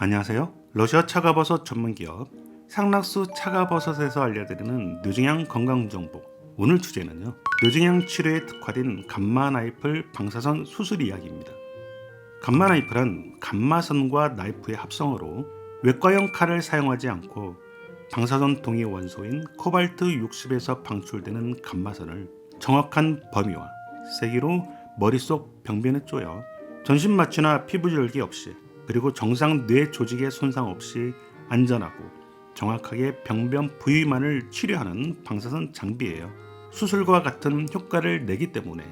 안녕하세요. 러시아 차가버섯 전문기업 상락수 차가버섯에서 알려드리는 뇌종양 건강정보 오늘 주제는요. 뇌종양 치료에 특화된 감마나이플 방사선 수술 이야기입니다. 감마나이플은 감마선과 나이프의 합성어로 외과용 칼을 사용하지 않고 방사선 동위 원소인 코발트 60에서 방출되는 감마선을 정확한 범위와 세기로 머릿속 병변에 쪼여 전신 마취나 피부 절개 없이 그리고 정상 뇌 조직의 손상 없이 안전하고 정확하게 병변 부위만을 치료하는 방사선 장비예요. 수술과 같은 효과를 내기 때문에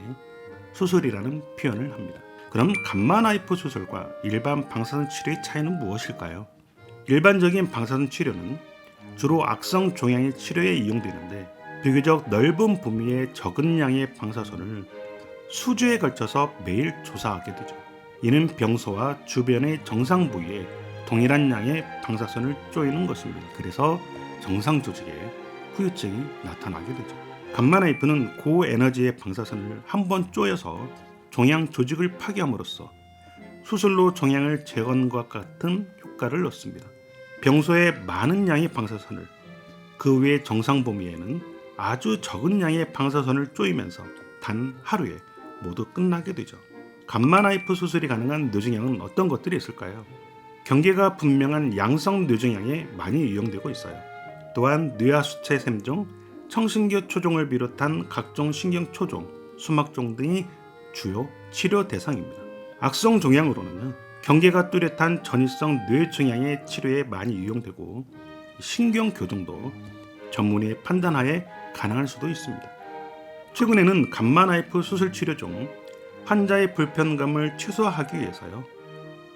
수술이라는 표현을 합니다. 그럼 감마 나이프 수술과 일반 방사선 치료의 차이는 무엇일까요? 일반적인 방사선 치료는 주로 악성 종양의 치료에 이용되는데 비교적 넓은 범위의 적은 양의 방사선을 수주에 걸쳐서 매일 조사하게 되죠. 이는 병소와 주변의 정상 부위에 동일한 양의 방사선을 쪼이는 것입니다. 그래서 정상 조직에 후유증이 나타나게 되죠. 감마나이프는 고에너지의 방사선을 한 번 쪼여서 종양 조직을 파괴함으로써 수술로 종양을 제거하는 것 같은 효과를 얻습니다. 병소에 많은 양의 방사선을 그 외 정상 범위에는 아주 적은 양의 방사선을 쪼이면서 단 하루에 모두 끝나게 되죠. 감마나이프 수술이 가능한 뇌종양은 어떤 것들이 있을까요? 경계가 분명한 양성 뇌종양에 많이 이용되고 있어요. 또한 뇌하수체 샘종, 청신교 초종을 비롯한 각종 신경 초종, 수막종 등이 주요 치료 대상입니다. 악성 종양으로는요. 경계가 뚜렷한 전이성 뇌종양의 치료에 많이 이용되고 신경 교정도 전문의의 판단하에 가능할 수도 있습니다. 최근에는 감마나이프 수술 치료 중 환자의 불편감을 최소화하기 위해서요.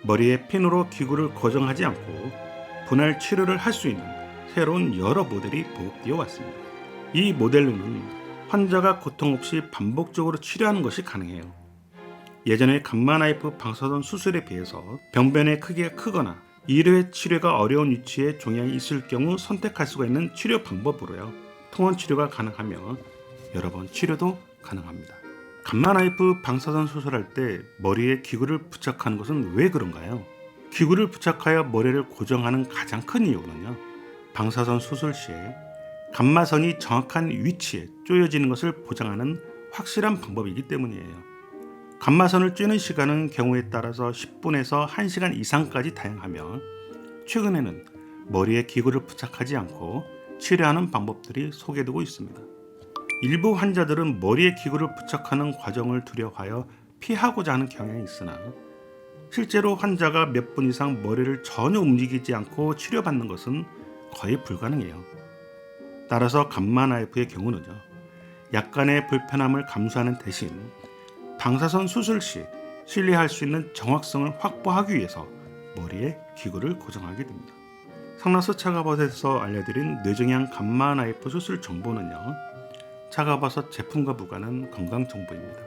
머리에 핀으로 기구를 고정하지 않고 분할 치료를 할 수 있는 새로운 여러 모델이 보급되어 왔습니다. 이 모델로는 환자가 고통 없이 반복적으로 치료하는 것이 가능해요. 예전의 감마나이프 방사선 수술에 비해서 병변의 크기가 크거나 1회 치료가 어려운 위치에 종양이 있을 경우 선택할 수가 있는 치료 방법으로요. 통원 치료가 가능하며 여러 번 치료도 가능합니다. 감마나이프 방사선 수술할 때 머리에 기구를 부착하는 것은 왜 그런가요? 기구를 부착하여 머리를 고정하는 가장 큰 이유는요. 방사선 수술 시에 감마선이 정확한 위치에 쪼여지는 것을 보장하는 확실한 방법이기 때문이에요. 감마선을 쬐는 시간은 경우에 따라서 10분에서 1시간 이상까지 다양하며 최근에는 머리에 기구를 부착하지 않고 치료하는 방법들이 소개되고 있습니다. 일부 환자들은 머리에 기구를 부착하는 과정을 두려워하여 피하고자 하는 경향이 있으나 실제로 환자가 몇 분 이상 머리를 전혀 움직이지 않고 치료받는 것은 거의 불가능해요. 따라서 감마나이프의 경우는요. 약간의 불편함을 감수하는 대신 방사선 수술 시 신뢰할 수 있는 정확성을 확보하기 위해서 머리에 기구를 고정하게 됩니다. 상라스 차가버섯에서 알려드린 뇌종양 감마 나이프 수술 정보는요. 차가버섯 제품과 무관한 건강 정보입니다.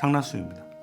상라수입니다.